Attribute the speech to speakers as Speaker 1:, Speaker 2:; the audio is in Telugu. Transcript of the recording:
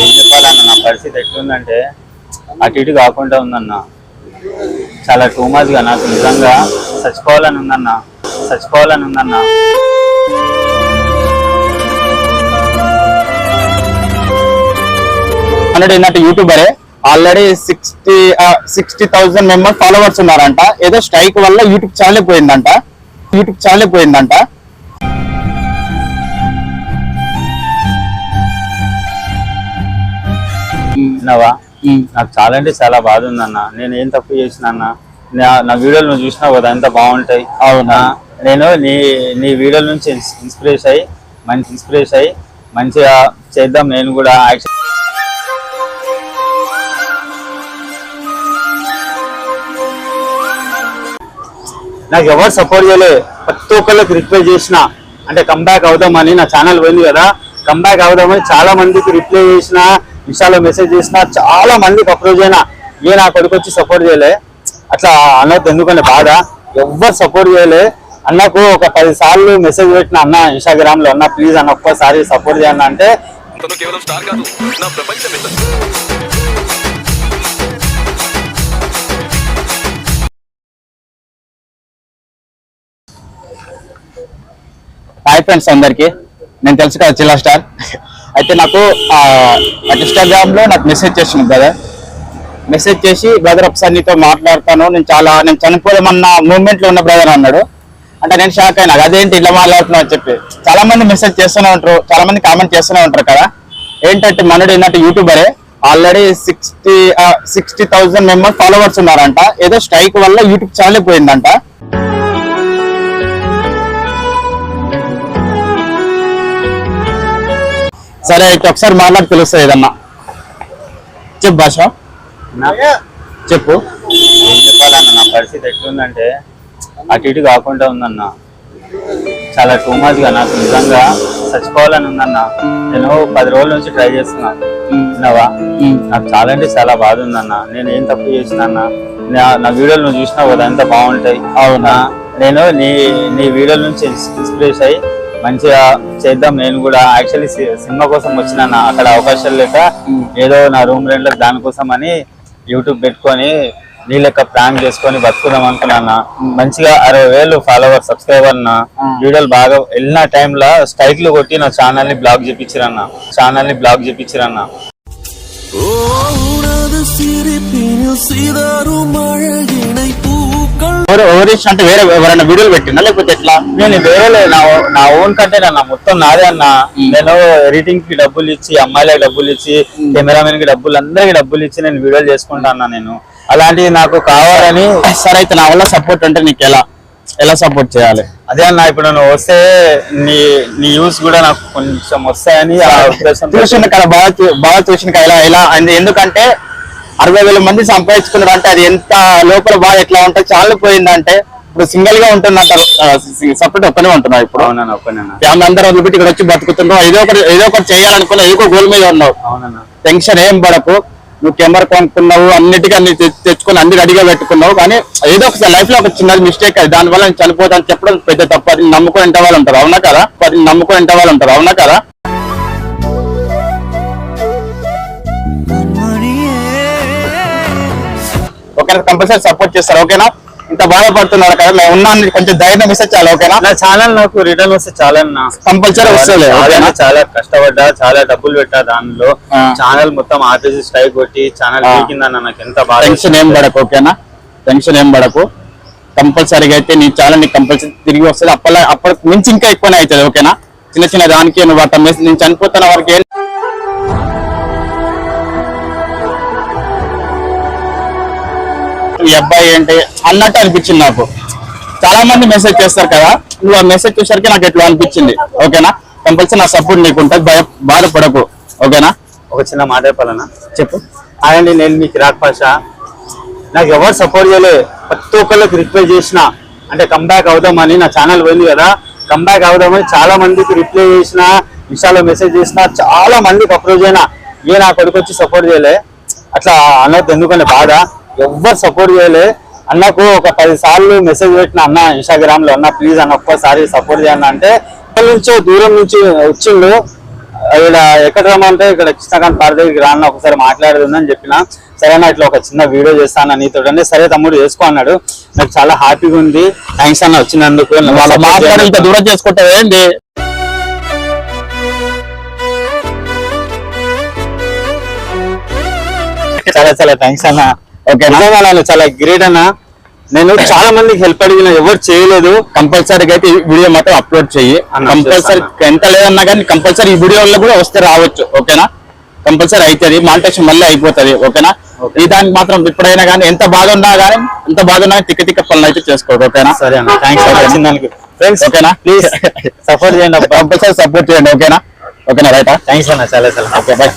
Speaker 1: ఏం చెప్పాలన్న? నా పరిస్థితి ఎట్లుందంటే అటు ఇటు కాకుండా ఉందన్న. చాలా టూ గా నాకు నిజంగా చచ్చిపోవాలని ఉందన్న. చచ్చిపోవాలని ఉందన్న.
Speaker 2: హండ్రెడ్ ఏంటంటే యూట్యూబరే already sixty sixty thousand member followers ఉన్నారంట. ఏదో స్ట్రైక్ వల్ల యూట్యూబ్ ఛానల్ పోయిందంట. యూట్యూబ్ ఛానల్ పోయిందంట.
Speaker 1: విన్నావా? నాకు చాలా అంటే చాలా బాధ ఉందన్న. నేను ఏం తప్పు చేసిన అన్న? నా- వీడియోలు నువ్వు చూసినావు కదా ఎంత బాగుంటాయి?
Speaker 2: అవునా?
Speaker 1: నేను నీ నీ వీడియోల నుంచి ఇన్స్పిరేషన్ అయ్యి మంచి ఇన్స్పిరేషన్ అయ్యి మంచిగా చేద్దాం. నేను కూడా యాక్షన్ నాకు ఎవరు సపోర్ట్ చేయలే. ప్రతి ఒక్కళ్ళకి రిక్వెస్ట్ చేసిన. అంటే కంబ్యాక్ అవుదామని నా ఛానల్ పోయింది కదా. కంబ్యాక్ అవుదామని చాలా మందికి రిప్లై చేసిన. ఇన్స్టాలో మెసేజ్ చేసిన చాలా మందికి అప్రోచ్ అయినా ఏ నా కొడుకు వచ్చి సపోర్ట్ చేయలే. అట్లా అన్నది ఎందుకంటే బాధ. ఎవ్వరు సపోర్ట్ చేయలే. అన్నకు ఒక పది సార్లు మెసేజ్ పెట్టిన అన్న ఇన్స్టాగ్రామ్లో అన్న ప్లీజ్ అన్న ఒక్కసారి సపోర్ట్ చేయన్న అంటే
Speaker 3: తను కేవలం స్టార్ కాదు నా ప్రపంచం
Speaker 2: హాయ్ ఫ్రెండ్స్ అందరికి. నేను తెలుసు కదా చిల్లా స్టార్. అయితే నాకు ఇన్స్టాగ్రామ్లో నాకు మెసేజ్ చేసింది బ్రదర్ మెసేజ్ చేసి బ్రదర్ ఒకసారి నీతో మాట్లాడతాను. నేను చాలా నేను చనిపోదామన్న మూమెంట్లో ఉన్న బ్రదర్ అన్నాడు. అంటే నేను షాక్ అయినా అదేంటి ఇలా మాట్లాడుతున్నావు? అని చెప్పి. చాలా మంది మెసేజ్ చేస్తూనే ఉంటారు చాలా మంది కామెంట్ చేస్తూనే ఉంటారు కదా. ఏంటంటే మనడు ఏంటంటే యూట్యూబరే already sixty sixty thousand member followers ఉన్నారంట. ఏదో స్ట్రైక్ వల్ల యూట్యూబ్ ఛానల్ పోయిందంట. సరే అయితే ఒకసారి మాట్లాడి తెలుస్తుంది ఏదన్నా. చెప్పు భాష. చెప్పు.
Speaker 1: ఏం చెప్పాలన్న నా పరిస్థితి ఎట్లుందంటే అటు ఇటు కాకుండా ఉందన్న. చాలా టూ గా నాకు నిజంగా చచ్చిపోవాలని ఉందన్న. నేను పది రోజుల నుంచి ట్రై చేస్తున్నా. విన్నావా? నాకు చాలా అంటే చాలా బాధ ఉందన్న. నేను ఏం తప్పు చేసిన నా వీడియోలు నువ్వు చూసినావు కదా ఎంత బాగుంటాయి. అవునా? నేను నీ నీ వీడియోల నుంచి ఇన్స్పిరేషన్ అయ్యి మంచిగా చేద్దాం. నేను కూడా యాక్చువల్లీ సినిమా కోసం వచ్చిన అక్కడ అవకాశాలు లేక ఏదో నా రూమ్ రెండు దానికోసం అని యూట్యూబ్ పెట్టుకొని నీ ప్లాన్ ప్రాంక్ చేసుకొని బతుకుదాం అనుకున్నా మంచిగా అరవై వేలు ఫాలోవర్ సబ్స్క్రైబర్ నా. వీడియోలు బాగా వెళ్ళిన టైంలో స్ట్రైక్లు కొట్టి నా ఛానల్ని బ్లాక్ చేపించిరన్న. ఛానల్ని బ్లాక్ చేపించిరన్న.
Speaker 2: ఇష్టం అంటే వేరే ఎవరైనా వీడియోలు పెట్టినా లేకపోతే ఎట్లా?
Speaker 1: నేను వేరే నా నా ఓన్ కంటెంట్ అన్న మొత్తం నాదే అన్న. నేను ఎడిటింగ్కి డబ్బులు ఇచ్చి అమ్మాయిలకి డబ్బులు ఇచ్చి కెమెరామెన్కి డబ్బులు అందరికి డబ్బులు ఇచ్చి నేను వీడియోలు చేసుకుంటా అన్న నేను. అలాంటివి నాకు కావాలని
Speaker 2: సరే అయితే నా వల్ల సపోర్ట్ అంటే నీకు ఎలా? ఎలా సపోర్ట్ చేయాలి?
Speaker 1: అదే అన్న ఇప్పుడు నువ్వు వస్తే నీ నీ యూస్ కూడా నాకు కొంచెం వస్తాయని ఆ ఉద్దేశం
Speaker 2: చూసిన కదా బాగా బాగా చూసిన ఎలా ఎలా ఎందుకంటే అరవై వేల మంది సంపాదించుకున్నారు అంటే అది ఎంత లోపల బాగా ఎట్లా ఉంటుంది చాలా పోయిందంటే ఇప్పుడు సింగిల్గా ఉంటున్నట్టు సపరేట్ ఒక్కనే ఉంటున్నావు ఇప్పుడు. ఫ్యామిలీ అందరూ వదిలిపెట్టి ఇక్కడ వచ్చి బతుకుతున్నావు ఏదో ఒకటి ఏదో ఒకటి చేయాలనుకున్నావు ఏదో గోల్ మీద ఉన్నావు. టెన్షన్ ఏం పడకు. నువ్వు కెమెరా కొనుక్కున్నావు అన్నిటికీ అన్ని తెచ్చుకొని అన్ని రెడీగా పెట్టుకున్నావు. కానీ ఏదో ఒకసారి లైఫ్లో ఒక చిన్నది మిస్టేక్ అది. దాని వల్ల నేను చనిపోతాను చెప్పడం పెద్ద తప్పు. అది నమ్ముకొని ఇంట వాళ్ళు ఉంటారు. అవునా కదా? అది నమ్ముకొని ఇంట వాళ్ళు ఉంటారు. అవునా కదా? కంపల్సరీ సపోర్ట్ చేస్తారు ఓకేనా? ఇంత బాధపడుతున్నారు కదా మేము ఉన్నాను కొంచెం ధైర్యం ఇస్తే చాలు ఓకేనా?
Speaker 1: నా ఛానల్ నాకు రిటర్న్ వస్తే చాలా
Speaker 2: కంపల్సరీ వస్తుంది
Speaker 1: చాలా కష్టపడ్డా చాలా డబ్బులు పెట్టా దానిలో. ఛానల్ మొత్తం ఆర్టీసీ స్ట్రైక్ కొట్టి ఛానల్ నాకు ఎంత బాధ
Speaker 2: టెన్షన్ ఏం పడకు ఓకేనా? టెన్షన్ ఏం పడకు. కంపల్సరీగా అయితే నీ ఛానల్ నీకు కంపల్సరీ తిరిగి వస్తుంది. అప్పలా అప్పటికి మించి ఇంకా ఎక్కువనే అవుతుంది ఓకేనా? చిన్న చిన్న దానికి నువ్వు మెస్ నేను చనిపోతున్న వరకు ఈ అబ్బాయి ఏంటి అన్నట్టు అనిపించింది నాకు. చాలా మంది మెసేజ్ చేస్తారు కదా. నువ్వు ఆ మెసేజ్ చూసరికి నాకు ఎట్లా అనిపించింది? ఓకేనా? కంపల్సరీ నా సపోర్ట్ నీకు ఉంటుంది భయ బాధపడకు. ఓకేనా?
Speaker 1: ఒక చిన్న మాట చెప్పాలన్నా చెప్పు. అదండి నేను మీకు కిరాక్ నాకు ఎవరు సపోర్ట్ చేయలే. ప్రతి ఒక్కళ్ళకి రిప్లై చేసిన. అంటే కంబ్యాక్ అవుదామని నా ఛానల్ పోయింది కదా. కంబ్యాక్ అవుదామని చాలా మందికి రిప్లై చేసిన ఇన్స్టాలో మెసేజ్ చేసిన చాలా మందికి అప్రోచ్ అయినా. ఏ నా కొడుకు వచ్చి సపోర్ట్ చేయలే. అట్లా అన్నది ఎందుకంటే బాధ. ఎవ్వరు సపోర్ట్ చేయలే. అన్నకు ఒక పది సార్లు మెసేజ్ పెట్టిన అన్న ఇన్స్టాగ్రామ్లో అన్న ప్లీజ్ అన్న ఒక్కసారి సపోర్ట్ చేయండి అంటే ఎక్కడి నుంచో దూరం నుంచి వచ్చిండు. ఇక్కడ ఎక్కడ రమ్మంటే ఇక్కడ కృష్ణకాంత్ పార్క్ దగ్గరికి రాన్న ఒకసారి మాట్లాడదుందని చెప్పిన. సరే అన్న ఇట్లా ఒక చిన్న వీడియో చేస్తాను నీతో అంటే సరే తమ్ముడు చేసుకో అన్నాడు. నాకు చాలా హ్యాపీగా ఉంది. థ్యాంక్స్ అన్న వచ్చినందుకు.
Speaker 2: దూరం చేసుకుంటావు ఏంటి
Speaker 1: చాలా చాలా థ్యాంక్స్ అన్న. ఓకే నిజంగా చాలా గ్రేట్ అన్న. నేను చాలా మందికి హెల్ప్ అడిగిన ఎవరు చేయలేదు.
Speaker 2: కంపల్సరీగా అయితే ఈ వీడియో మాత్రం అప్లోడ్ చెయ్యి. కంపల్సరీ. ఎంత లేదన్నా కానీ కంపల్సరీ ఈ వీడియోలో కూడా వస్తే రావచ్చు ఓకేనా? కంపల్సరీ అవుతుంది మానిటేషన్ మళ్ళీ అయిపోతుంది ఓకేనా. ఈ దానికి మాత్రం ఎప్పుడైనా కానీ ఎంత బాధ ఉన్నా కానీ ఎంత బాధ ఉన్నా తిక్క తిక్క పనులు అయితే చేసుకోదు ఓకేనా?
Speaker 1: సరే అన్న థ్యాంక్స్ ఫ్రెండ్స్
Speaker 2: ఓకేనా?
Speaker 1: ప్లీజ్ సపోర్ట్ చేయండి
Speaker 2: కంపల్సరీ సపోర్ట్ చేయండి ఓకేనా? ఓకేనా రైటా
Speaker 1: థ్యాంక్స్ అన్న చాలా చాలా.
Speaker 2: Okay bye